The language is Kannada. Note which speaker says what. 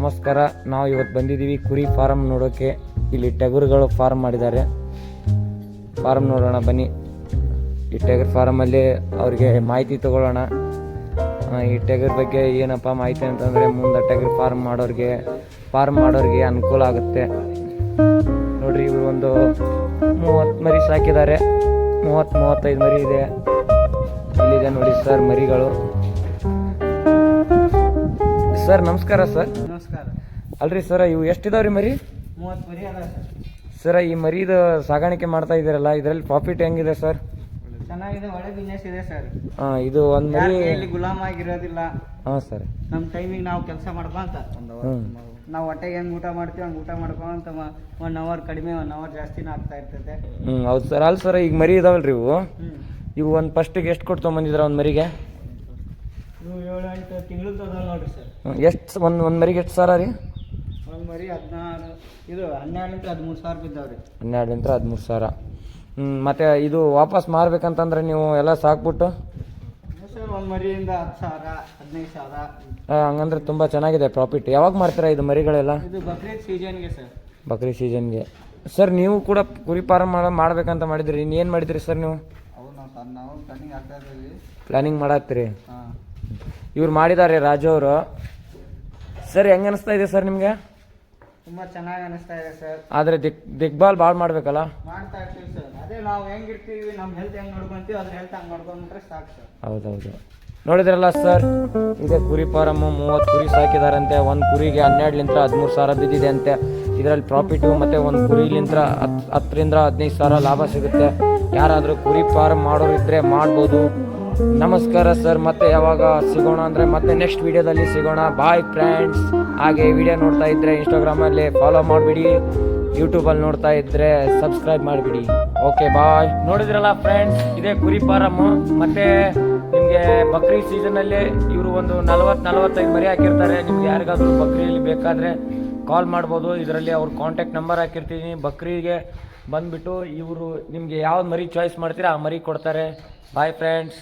Speaker 1: ನಮಸ್ಕಾರ. ನಾವು ಇವತ್ತು ಬಂದಿದ್ದೀವಿ ಕುರಿ ಫಾರ್ಮ್ ನೋಡೋಕ್ಕೆ ಇಲ್ಲಿ ಟಗರುಗಳು ಫಾರ್ಮ್ ಮಾಡಿದ್ದಾರೆ. ಫಾರ್ಮ್ ನೋಡೋಣ, ಬನ್ನಿ. ಈ ಟಗರ್ ಫಾರಮಲ್ಲಿ ಅವ್ರಿಗೆ ಮಾಹಿತಿ ತಗೊಳ್ಳೋಣ. ಈ ಟೆಗರ್ ಬಗ್ಗೆ ಏನಪ್ಪ ಮಾಹಿತಿ ಅಂತಂದರೆ ಮುಂದೆ ಟೆಗರ್ ಫಾರ್ಮ್ ಮಾಡೋರಿಗೆ ಫಾರ್ಮ್ ಮಾಡೋರಿಗೆ ಅನುಕೂಲ ಆಗುತ್ತೆ. ನೋಡ್ರಿ, ಇವರು ಒಂದು ಮೂವತ್ತು ಮರಿ ಸಾಕಿದ್ದಾರೆ. ಮೂವತ್ತು, ಮೂವತ್ತೈದು ಮರಿ ಇದೆ. ಇಲ್ಲಿದೆ ನೋಡಿ ಸರ್ ಮರಿಗಳು. ಸರ್ ನಮಸ್ಕಾರ ಸರ್.
Speaker 2: ನಮಸ್ಕಾರ.
Speaker 1: ಅಲ್ರಿ ಸರ್ ಇವು ಎಷ್ಟಿದಾವ್ರಿ ಮರಿ?
Speaker 2: ಮೂವತ್ತು ಮರಿ ಅದ ಸರ್.
Speaker 1: ಸರ್ ಈ ಮರಿದು ಸಾಗಾಣಿಕೆ ಮಾಡ್ತಾ ಇದ್ದೀರಲ್ಲ ಇದರಲ್ಲಿ ಪ್ರಾಫಿಟ್ ಹೆಂಗಿದೆ ಸರ್?
Speaker 2: ಚೆನ್ನಾಗಿದೆ ಒಳ್ಳೆ ಬಿಸ್ನೆಸ್ ಇದೆ ಸರ್.
Speaker 1: ಹಾಂ ಇದು ಒಂದು ಮರಿ
Speaker 2: ಇಲ್ಲಿ ಗುಲಾಮ ಆಗಿರೋದಿಲ್ಲ.
Speaker 1: ಹಾಂ ಸರ್.
Speaker 2: ನಮ್ಮ ಟೈಮಿಗೆ ನಾವು ಕೆಲಸ ಮಾಡ್ಕೊಂತ ನಾವು ಹೊಟ್ಟೆಗೆ ಹೆಂಗ್ ಊಟ ಮಾಡ್ತೀವಿ ಹಂಗೆ ಊಟ ಮಾಡ್ಕೊಂತ ಒನ್ ಅವರ್ ಕಡಿಮೆ ಒನ್ ಅವರ್ ಜಾಸ್ತಿನ ಆಗ್ತಾ ಇರ್ತೈತೆ.
Speaker 1: ಹ್ಞೂ ಹೌದು ಸರ್. ಅಲ್ಲ ಸರ್ ಈಗ ಮರಿ ಇದಾವಲ್ರಿ ಇವು?
Speaker 2: ಹ್ಞೂ
Speaker 1: ಇವು ಒಂದು ಫಸ್ಟಿಗೆ ಎಷ್ಟು ಕೊಟ್ಟು ತೊಗೊಂಬಂದಿದ್ರ ಒಂದು ಮರಿಗೆ?
Speaker 2: ಇವು ಏಳು ಎಂಟು ತಿಂಗಳದ್ದು ನೋಡ್ರಿ ಸರ್.
Speaker 1: ಎಷ್ಟು ಒಂದು ಒಂದು ಮರಿಗೆ ಎಷ್ಟು ಸಾವಿರ ರೀ?
Speaker 2: ಒಂದು ಮರಿ ಹದಿನಾರು ಇದು ಹನ್ನೆರಡರಿಂದ ಹದಿಮೂರು ಸಾವಿರ ಬಿದ್ದಾವ್ರಿ.
Speaker 1: ಹನ್ನೆರಡರಿಂದ ಹದಿಮೂರು ಸಾವಿರ. ಹ್ಞೂ ಮತ್ತು ಇದು ವಾಪಸ್ ಮಾರ್ಬೇಕಂತಂದ್ರೆ ನೀವು ಎಲ್ಲ ಸಾಕ್ಬಿಟ್ಟು?
Speaker 2: ಸರ್ ಒಂದು ಮರಿಯಿಂದ ಹತ್ತು ಸಾವಿರ ಹದಿನೈದು ಸಾವಿರ.
Speaker 1: ಆ, ಹಂಗಂದ್ರೆ ತುಂಬ ಚೆನ್ನಾಗಿದೆ ಪ್ರಾಫಿಟ್ ಯಾವಾಗ ಮಾರ್ತೀರಾ ಇದು ಮರಿಗಳೆಲ್ಲ?
Speaker 2: ಇದು ಬಕ್ರೀದ್ ಸೀಸನ್ಗೆ ಸರ್.
Speaker 1: ಬಕ್ರಿ ಸೀಸನ್ಗೆ ಸರ್ ನೀವು ಕೂಡ ಕುರಿ ಫಾರಮ್ ಮಾಡ ಮಾಡ್ಬೇಕಂತ ಮಾಡಿದ್ರಿ. ಏನು ಮಾಡಿದ್ರಿ ಸರ್ ನೀವು?
Speaker 2: ಅವು ನಾವು ನಾವು ರನ್ನಿಂಗ್ ಆಗ್ತಾ ಇದ್ದೀವಿ.
Speaker 1: ಪ್ಲ್ಯಾನಿಂಗ್ ಮಾಡತ್ತೀರಿ.
Speaker 2: ಹಾಂ.
Speaker 1: ಇವ್ರು ಮಾಡಿದ್ದಾರೆ ರಾಜು ಅವರು. ಸರ್ ಹೆಂಗೆ ಅನಿಸ್ತಾ ಇದೆ ಸರ್ ನಿಮಗೆ?
Speaker 2: ತುಂಬಾ ಚೆನ್ನಾಗಿ ಅನಿಸ್ತಾ ಇದೆ ಸರ್.
Speaker 1: ಆದರೆ ದಿಕ್ ದಿಗ್ಬಾಲ್ ಭಾಳ ಮಾಡಬೇಕಲ್ಲ?
Speaker 2: ಮಾಡ್ತಾ ಇರ್ತೀವಿ ಸರ್. ಅದೇ ನಾವು ಹೆಂಗಿರ್ತೀವಿ ನಮ್ಮ ಹೆಲ್ತ್ ಹೆಂಗ್ ನೋಡ್ಕೊಂತೀವಿ ಅದ್ರ ಹೆಲ್ತ್ ಹಂಗೆ ನೋಡ್ಕೊಂಡ್ರೆ ಸಾಕು ಸರ್.
Speaker 1: ಹೌದೌದು. ನೋಡಿದ್ರಲ್ಲ ಸರ್ ಇದೆ ಕುರಿ ಫಾರಮ್ಮು ಮೂವತ್ತು ಕುರಿ ಸಾಕಿದಾರಂತೆ. ಒಂದು ಕುರಿಗೆ ಹನ್ನೆರಡಲಿಂತ ಹದಿಮೂರು ಸಾವಿರ ಬಿದ್ದಿದೆ ಅಂತೆ ಇದರಲ್ಲಿ ಪ್ರಾಫಿಟು ಮತ್ತು ಒಂದು ಕುರಿಲಿಂದ ಹತ್ತು ಹತ್ತರಿಂದ ಹದಿನೈದು ಸಾವಿರ ಲಾಭ ಸಿಗುತ್ತೆ. ಯಾರಾದರೂ ಕುರಿ ಫಾರಮ್ ಮಾಡೋರು ಇದ್ದರೆ ಮಾಡ್ಬೋದು. ನಮಸ್ಕಾರ ಸರ್, ಮತ್ತೆ ಯಾವಾಗ ಸಿಗೋಣ ಅಂದರೆ ಮತ್ತೆ ನೆಕ್ಸ್ಟ್ ವಿಡಿಯೋದಲ್ಲಿ ಸಿಗೋಣ. ಬಾಯ್ ಫ್ರೆಂಡ್ಸ್ ಹಾಗೆ ವಿಡಿಯೋ ನೋಡ್ತಾ ಇದ್ದರೆ ಇನ್ಸ್ಟಾಗ್ರಾಮಲ್ಲಿ ಫಾಲೋ ಮಾಡಿಬಿಡಿ. ಯೂಟ್ಯೂಬಲ್ಲಿ ನೋಡ್ತಾ ಇದ್ದರೆ ಸಬ್ಸ್ಕ್ರೈಬ್ ಮಾಡಿಬಿಡಿ. ಓಕೆ ಬಾಯ್ ನೋಡಿದ್ರಲ್ಲ ಫ್ರೆಂಡ್ಸ್ ಇದೇ ಕುರಿ ಫಾರಮ್ಮು ಮತ್ತು ನಿಮಗೆ ಬಕ್ರಿ ಸೀಸನಲ್ಲಿ ಇವರು ಒಂದು ನಲವತ್ತು ನಲವತ್ತೈದು ಮರಿ ಹಾಕಿರ್ತಾರೆ. ನಿಮ್ಗೆ ಯಾರಿಗಾದರೂ ಬಕ್ರಿಯಲ್ಲಿ ಬೇಕಾದರೆ ಕಾಲ್ ಮಾಡ್ಬೋದು. ಇದರಲ್ಲಿ ಅವ್ರ ಕಾಂಟ್ಯಾಕ್ಟ್ ನಂಬರ್ ಹಾಕಿರ್ತೀನಿ. ಬಕ್ರಿಗೆ ಬಂದುಬಿಟ್ಟು ಇವರು ನಿಮಗೆ ಯಾವ್ದು ಮರಿ ಚಾಯ್ಸ್ ಮಾಡ್ತೀರಾ ಆ ಮರಿ ಕೊಡ್ತಾರೆ. Bye friends